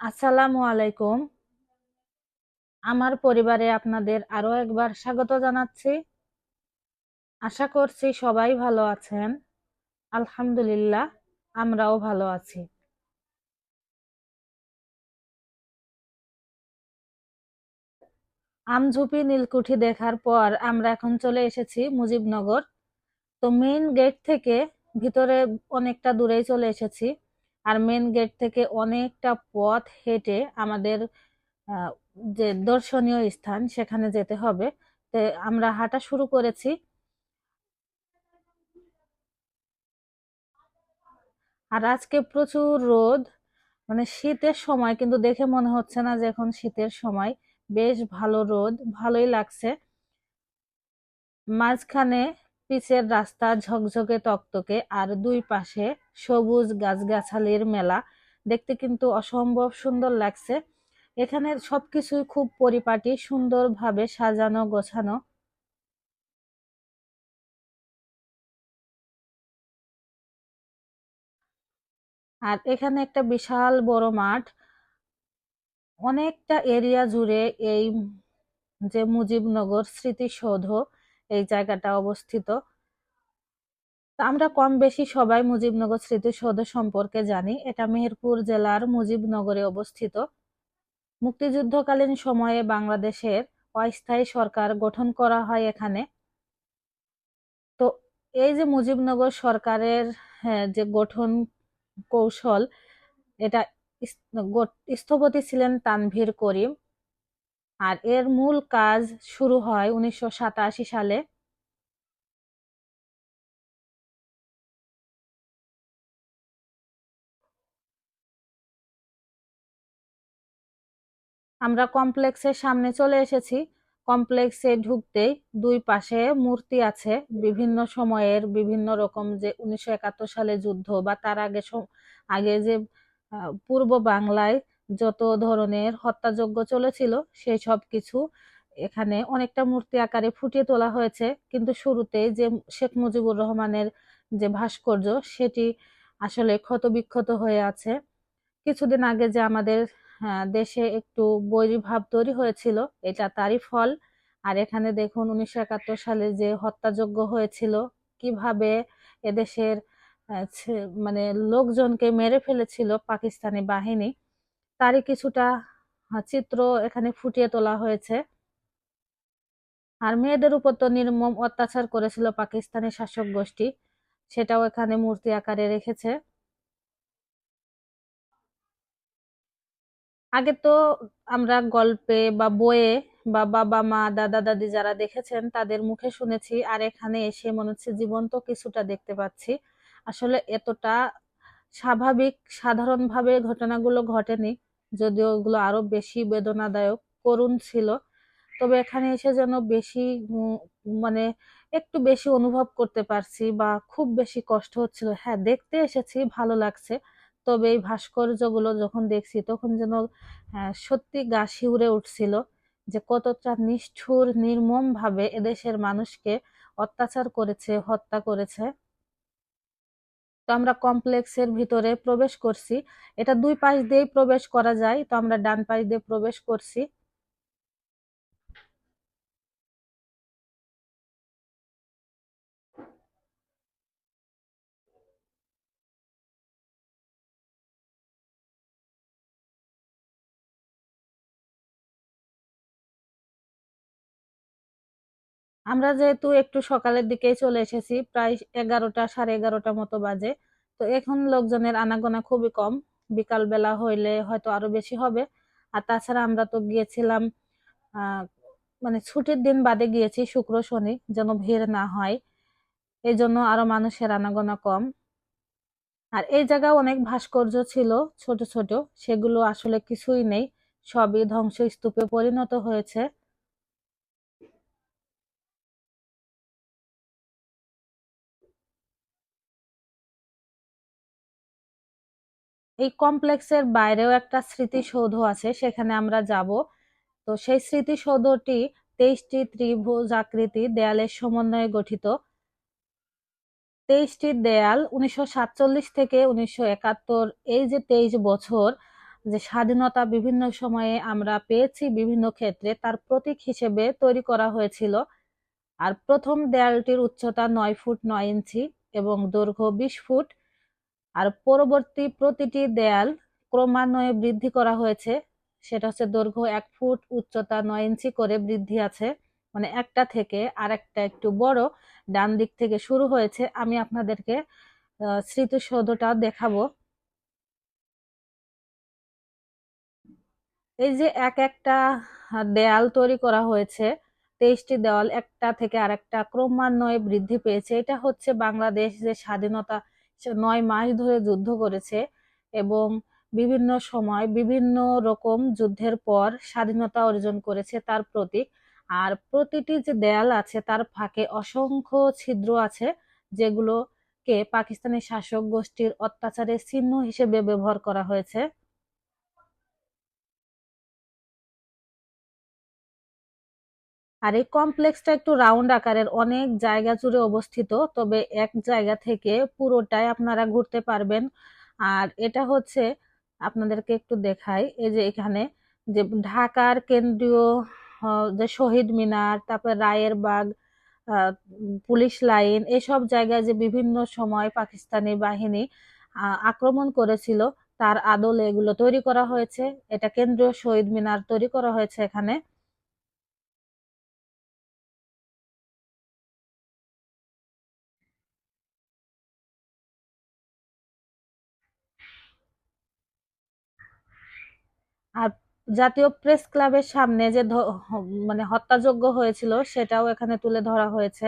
আসসালামু আলাইকুম। আমার পরিবারে আপনাদের আরও একবার স্বাগত জানাচ্ছি। আশা করছি সবাই ভালো আছেন। আলহামদুলিল্লাহ, আমরাও ভালো আছি। আমঝুপি নীলকুঠি দেখার পর আমরা এখন চলে এসেছি মুজিবনগর। তো মেইন গেট থেকে ভিতরে অনেকটা দূরেই চলে এসেছি। আর মেইন গেট থেকে অনেকটা পথ হেঁটে আমাদের যে দর্শনীয় স্থান সেখানে যেতে হবে। তো আমরা হাঁটা শুরু করেছি। আর আজকে প্রচুর রোদ মানে শীতের সময়, কিন্তু দেখে মনে হচ্ছে না যে এখন শীতের সময়। বেশ ভালো রোদ, ভালোই লাগছে। মাঝখানে পিচের রাস্তা ঝকঝকে তকতকে, আর দুই পাশে সবুজ গাছগাছালির মেলা। দেখতে কিন্তু অসম্ভব সুন্দর লাগছে। এখানে সবকিছুই খুব পরিপাটি, সুন্দরভাবে সাজানো, গোছানো। আর এখানে একটা বিশাল বড় মাঠ। অনেকটা এরিয়া জুড়ে এই যে মুজিবনগর স্মৃতিসৌধ এই জায়গাটা অবস্থিত। আমরা কম বেশি সবাই মুজিবনগর স্মৃতিসৌধ সম্পর্কে জানি। এটা মেহেরপুর জেলার মুজিবনগরে অবস্থিত। মুক্তিযুদ্ধকালীন সময়ে বাংলাদেশের অস্থায়ী সরকার গঠন করা হয় এখানে। তো এই যে মুজিবনগর সরকারের হ্যাঁ, যে গঠন কৌশল এটা স্থপতি ছিলেন তানভীর করিম। আর এর মূল কাজ শুরু হয় উনিশশো সাতাশি সালে। আমরা কমপ্লেক্সের সামনে চলে এসেছি। কমপ্লেক্সে ঢুকতেই দুই পাশে মূর্তি আছে। বিভিন্ন সময়ের বিভিন্ন রকম যে উনিশশো একাত্তর সালে যুদ্ধ বা তার আগে আগে যে পূর্ব বাংলায় যত ধরনের হত্যাযজ্ঞ চলেছিল সেই সব কিছু এখানে অনেকটা মূর্তি আকারে ফুটিয়ে তোলা হয়েছে। কিন্তু শুরুতে যে শেখ মুজিবুর রহমানের যে ভাস্কর্য, সেটি আসলে ক্ষতবিক্ষত হয়ে আছে। কিছুদিন আগে যে আমাদের দেশে একটু বৈরীভাব তৈরি হয়েছিল, এটা তারই ফল। আর এখানে দেখুন উনিশশো একাত্তর সালে যে হত্যাযজ্ঞ হয়েছিল, কীভাবে এদেশের মানে লোকজনকে মেরে ফেলেছিল পাকিস্তানি বাহিনী। তারই কিছুটা চিত্র এখানে ফুটিয়ে তোলা হয়েছে। আর মেয়েদের উপর তো নির্মম অত্যাচার করেছিল পাকিস্তানি শাসক গোষ্ঠী, সেটাও এখানে মূর্তি আকারে রেখেছে। আগে তো আমরা গল্পে বা বইয়ে বা বাবা, মা, দাদা, দাদি যারা দেখেছেন তাদের মুখে শুনেছি, আর এখানে এসে মনে হচ্ছে জীবন্ত কিছুটা দেখতে পাচ্ছি। আসলে এতটা স্বাভাবিক, সাধারণভাবে ঘটনাগুলো ঘটেনি। যদিও ওগুলো আরও বেশি বেদনাদায়ক, করুণ ছিল। তবে এখানে এসে যেন বেশি মানে একটু বেশি অনুভব করতে পারছি বা খুব বেশি কষ্ট হচ্ছিল। হ্যাঁ দেখতে এসেছি, ভালো লাগছে। তবে এই ভাস্কর্যগুলো যখন দেখছি, তখন যেন সত্যি গা শিউরে উঠছিল যে কতটা নিষ্ঠুর, নির্মমভাবে এদেশের মানুষকে অত্যাচার করেছে, হত্যা করেছে। তো আমরা কমপ্লেক্সের ভিতরে প্রবেশ করছি। এটা দুই পাশ দিয়েই প্রবেশ করা যায়। তো আমরা ডান পাশ দিয়ে প্রবেশ করছি। আমরা যেহেতু একটু সকালের দিকেই চলে এসেছি, প্রায় এগারোটা, সাড়ে এগারোটা মতো বাজে। তো এখন লোকজনের আনাগোনা খুবই কম। বিকাল বেলা হইলে হয়তো আরও বেশি হবে। আর তাছাড়া আমরা তো গিয়েছিলাম মানে ছুটির দিন বাদে গিয়েছি শুক্র, শনি যেন ভিড় না হয়। এই জন্য আরও মানুষের আনাগোনা কম। আর এই জায়গায় অনেক ভাস্কর্য ছিল ছোট ছোট। সেগুলো আসলে কিছুই নেই। সবই ধ্বংসস্তূপে পরিণত হয়েছে। এই কমপ্লেক্সের বাইরেও একটা স্মৃতিসৌধ আছে, সেখানে আমরা যাব। তো সেই স্মৃতিসৌধটি তেইশটি ত্রিভুজ আকৃতি, দেয়ালের সমন্বয়ে গঠিত। তেইশটি দেয়াল উনিশশো সাতচল্লিশ থেকে উনিশশো একাত্তর, এই যে তেইশ বছর যে স্বাধীনতা বিভিন্ন সময়ে আমরা পেয়েছি বিভিন্ন ক্ষেত্রে, তার প্রতীক হিসেবে তৈরি করা হয়েছিল। আর প্রথম দেয়ালটির উচ্চতা নয় ফুট নয় ইঞ্চি এবং দৈর্ঘ্য বিশ ফুট। আর পরবর্তী প্রতিটি দেয়াল ক্রমান্বয়ে বৃদ্ধি করা হয়েছে। সেটা হচ্ছে দৈর্ঘ্য এক ফুট, উচ্চতা নয় ইঞ্চি করে বৃদ্ধি আছে। মানে একটা থেকে আরেকটা একটু বড় ডান দিক থেকে শুরু হয়েছে। আমি আপনাদেরকে স্মৃতিসৌধটা দেখাবো। এই যে এক একটা দেয়াল তৈরি করা হয়েছে, তেইশটি দেওয়াল একটা থেকে আরেকটা ক্রমান্বয়ে বৃদ্ধি পেয়েছে। এটা হচ্ছে বাংলাদেশ যে স্বাধীনতা নয় মাস ধরে যুদ্ধ করেছে এবং বিভিন্ন সময় বিভিন্ন রকম যুদ্ধের পর স্বাধীনতা অর্জন করেছে তার প্রতীক। আর প্রতিটি যে দেয়াল আছে তার ফাঁকে অসংখ্য ছিদ্র আছে যেগুলোকে পাকিস্তানি শাসক গোষ্ঠীর অত্যাচারের চিহ্ন হিসেবে ব্যবহার করা হয়েছে। আর এই কমপ্লেক্সটা একটু রাউন্ড আকারের, অনেক জায়গা জুড়ে অবস্থিত, তবে এক জায়গা থেকে পুরোটাই আপনারা ঘুরতে পারবেন। আর এটা হচ্ছে, আপনাদেরকে একটু দেখাই, এই যে এখানে যে ঢাকার কেন্দ্রীয় যে শহীদ মিনার, তারপর রায়ের বাগ পুলিশ লাইন, এসব জায়গায় যে বিভিন্ন সময় পাকিস্তানি বাহিনী আক্রমণ করেছিল, তার আদলে এগুলো তৈরি করা হয়েছে। এটা কেন্দ্রীয় শহীদ মিনার তৈরি করা হয়েছে এখানে। আর জাতীয় প্রেস ক্লাবের সামনে যে মানে হত্যাযজ্ঞ হয়েছিল সেটাও এখানে তুলে ধরা হয়েছে।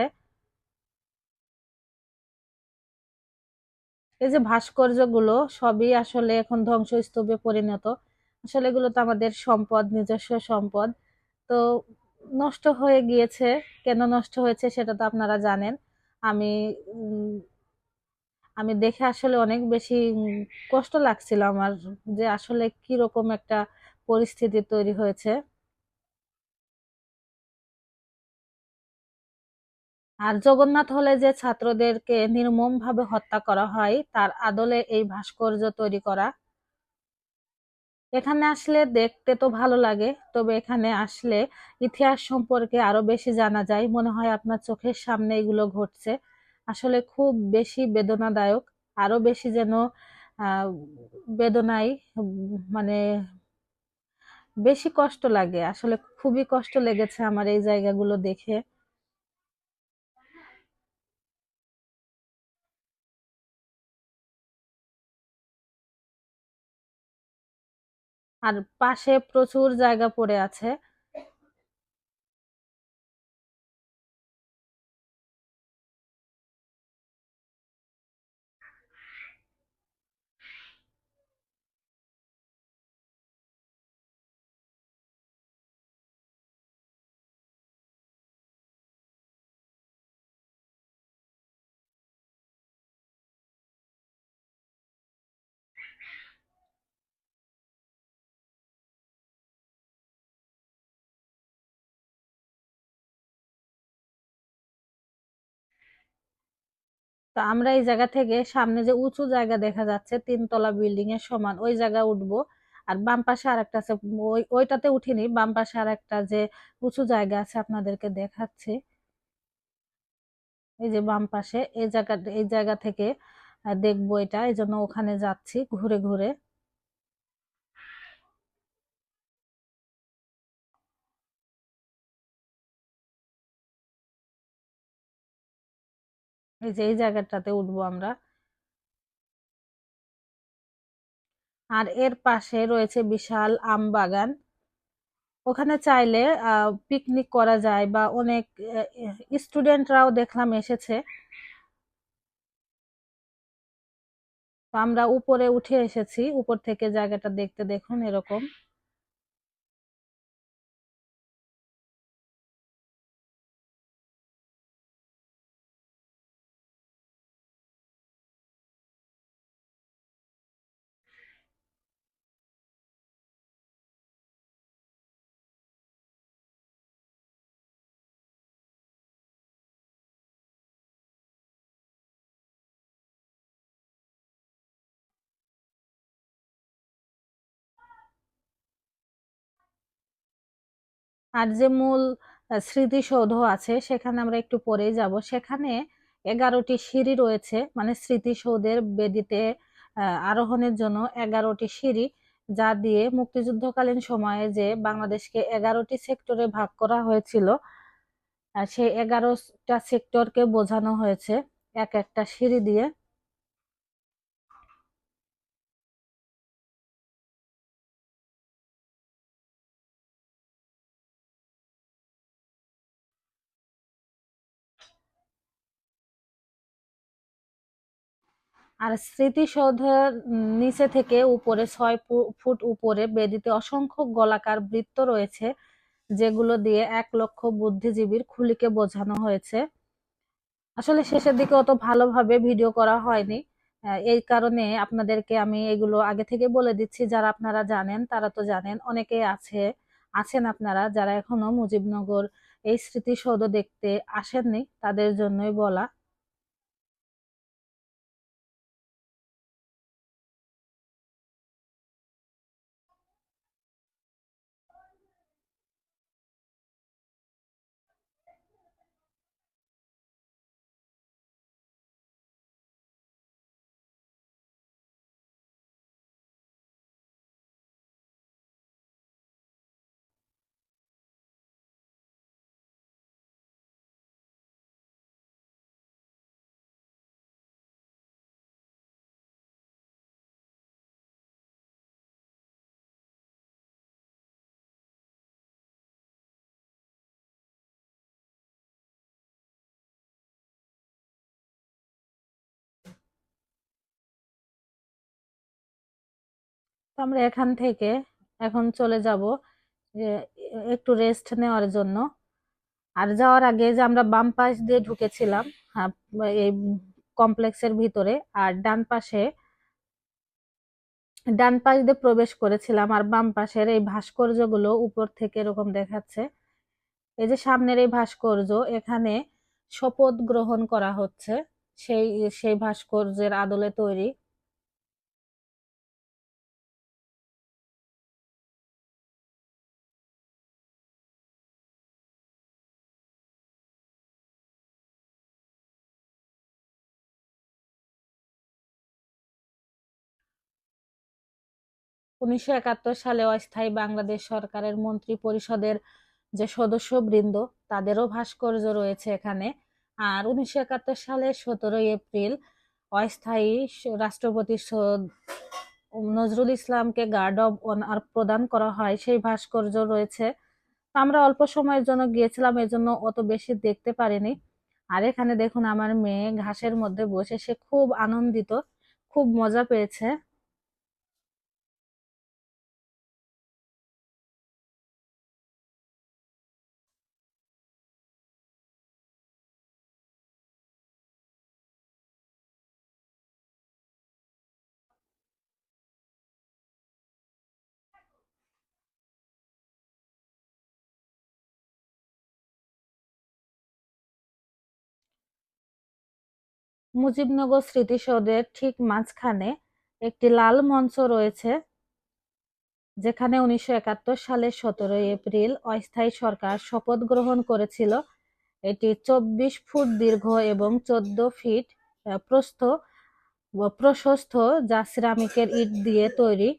এই যে ভাস্কর্যগুলো সবই আসলে এখন ধ্বংসস্তূপে পরিণত। আসলে এগুলো তো আমাদের সম্পদ, নিজস্ব সম্পদ। তো নষ্ট হয়ে গিয়েছে। কেন নষ্ট হয়েছে সেটা তো আপনারা জানেন। আমি আমি দেখে আসলে অনেক বেশি কষ্ট লাগছিল আমার যে আসলে কীরকম একটা পরিস্থিতি তৈরি হয়েছে। আর জগন্নাথ হলে যে ছাত্রদেরকে নির্মমভাবে হত্যা করা হয়, তার আদলে এই ভাস্কর্য তৈরি করা। এখানে আসলে দেখতে তো ভালো লাগে, তবে এখানে আসলে ইতিহাস সম্পর্কে আরও বেশি জানা যায়। মনে হয় আপনার চোখের সামনে এগুলো ঘটছে। আসলে খুব বেশি বেদনাদায়ক, আরও বেশি যেন বেদনায় মানে বেশি কষ্ট লাগে। আসলে খুবই কষ্ট লেগেছে আমার এই জায়গাগুলো দেখে। আর পাশে প্রচুর জায়গা পড়ে আছে। তো আমরা এই জায়গা থেকে সামনে যে উঁচু জায়গা দেখা যাচ্ছে, তিনতলা বিল্ডিং এর সমান, ওই জায়গা উঠবো। আর বাম পাশে আর একটা আছে, ওই, ওইটাতে উঠিনি, বাম পাশে আর একটা যে উঁচু জায়গা আছে আপনাদেরকে দেখাচ্ছি। এই যে বাম পাশে, এই জায়গা এই জায়গা থেকে দেখব এটা এই জন্য ওখানে যাচ্ছি ঘুরে ঘুরে। এই যে এই জায়গাটাতে উঠবো আমরা। আর এর পাশে রয়েছে বিশাল আম বাগান। ওখানে চাইলে পিকনিক করা যায় বা অনেক স্টুডেন্টরাও দেখলাম এসেছে। আমরা উপরে উঠে এসেছি। উপর থেকে জায়গাটা দেখতে দেখুন এরকম। আর যে মূল স্মৃতিসৌধ আছে, সেখানে আমরা একটু পরেই যাব। সেখানে এগারোটি সিঁড়ি রয়েছে মানে স্মৃতিসৌধের বেদিতে আরোহণের জন্য এগারোটি সিঁড়ি, যা দিয়ে মুক্তিযুদ্ধকালীন সময়ে যে বাংলাদেশকে এগারোটি সেক্টরে ভাগ করা হয়েছিল সেই এগারোটা সেক্টরকে বোঝানো হয়েছে এক একটা সিঁড়ি দিয়ে। আর স্মৃতিসৌধের নিচে থেকে উপরে ছয় ফুট উপরে বেদিতে অসংখ্য গোলাকার বৃত্ত রয়েছে, যেগুলো দিয়ে এক লক্ষ বুদ্ধিজীবীর খুলিকে বোঝানো হয়েছে। আসলে শেষের দিকে অত ভালোভাবে ভিডিও করা হয়নি। এই কারণে আপনাদেরকে আমি এগুলো আগে থেকে বলে দিচ্ছি, যারা আপনারা জানেন তারা তো জানেন অনেকেই আছে, আছেন আপনারা যারা এখনও মুজিবনগর এই স্মৃতিসৌধ দেখতে আসেননি, তাদের জন্যই বলা। আমরা এখান থেকে এখন চলে যাব একটু রেস্ট নেওয়ার জন্য। আর যাওয়ার আগে যে আমরা বাম পাশ দিয়ে ঢুকেছিলাম এই কমপ্লেক্সের ভিতরে, আর ডান পাশে, ডান পাশ দিয়ে প্রবেশ করেছিলাম, আর বাম পাশের এই ভাস্কর্যগুলো উপর থেকে এরকম দেখাচ্ছে। এই যে সামনের এই ভাস্কর্য, এখানে শপথ গ্রহণ করা হচ্ছে। সেই সেই ভাস্কর্যের আদলে তৈরি। উনিশশো একাত্তর সালে অস্থায়ী বাংলাদেশ সরকারের মন্ত্রী পরিষদের যে সদস্যবৃন্দ, তাদেরও ভাস্কর্য রয়েছে এখানে। আর উনিশশো একাত্তর সালের সতেরোই এপ্রিল অস্থায়ী রাষ্ট্রপতি নজরুল ইসলামকে গার্ড অব অনার প্রদান করা হয়, সেই ভাস্কর্য রয়েছে। আমরা অল্প সময়ের জন্য গিয়েছিলাম, এজন্য অত বেশি দেখতে পারিনি। আর এখানে দেখুন, আমার মেয়ে ঘাসের মধ্যে বসে, সে খুব আনন্দিত, খুব মজা পেয়েছে। মুজিবনগর স্মৃতিসৌধের ঠিক মাঝখানে একটি লাল মঞ্চ রয়েছে, যেখানে উনিশশো একাত্তর সালের সতেরোই এপ্রিল অস্থায়ী সরকার শপথ গ্রহণ করেছিল। এটি চব্বিশ ফুট দীর্ঘ এবং চোদ্দ ফিট প্রস্থ প্রশস্ত, যা সিরামিকের ইট দিয়ে তৈরি।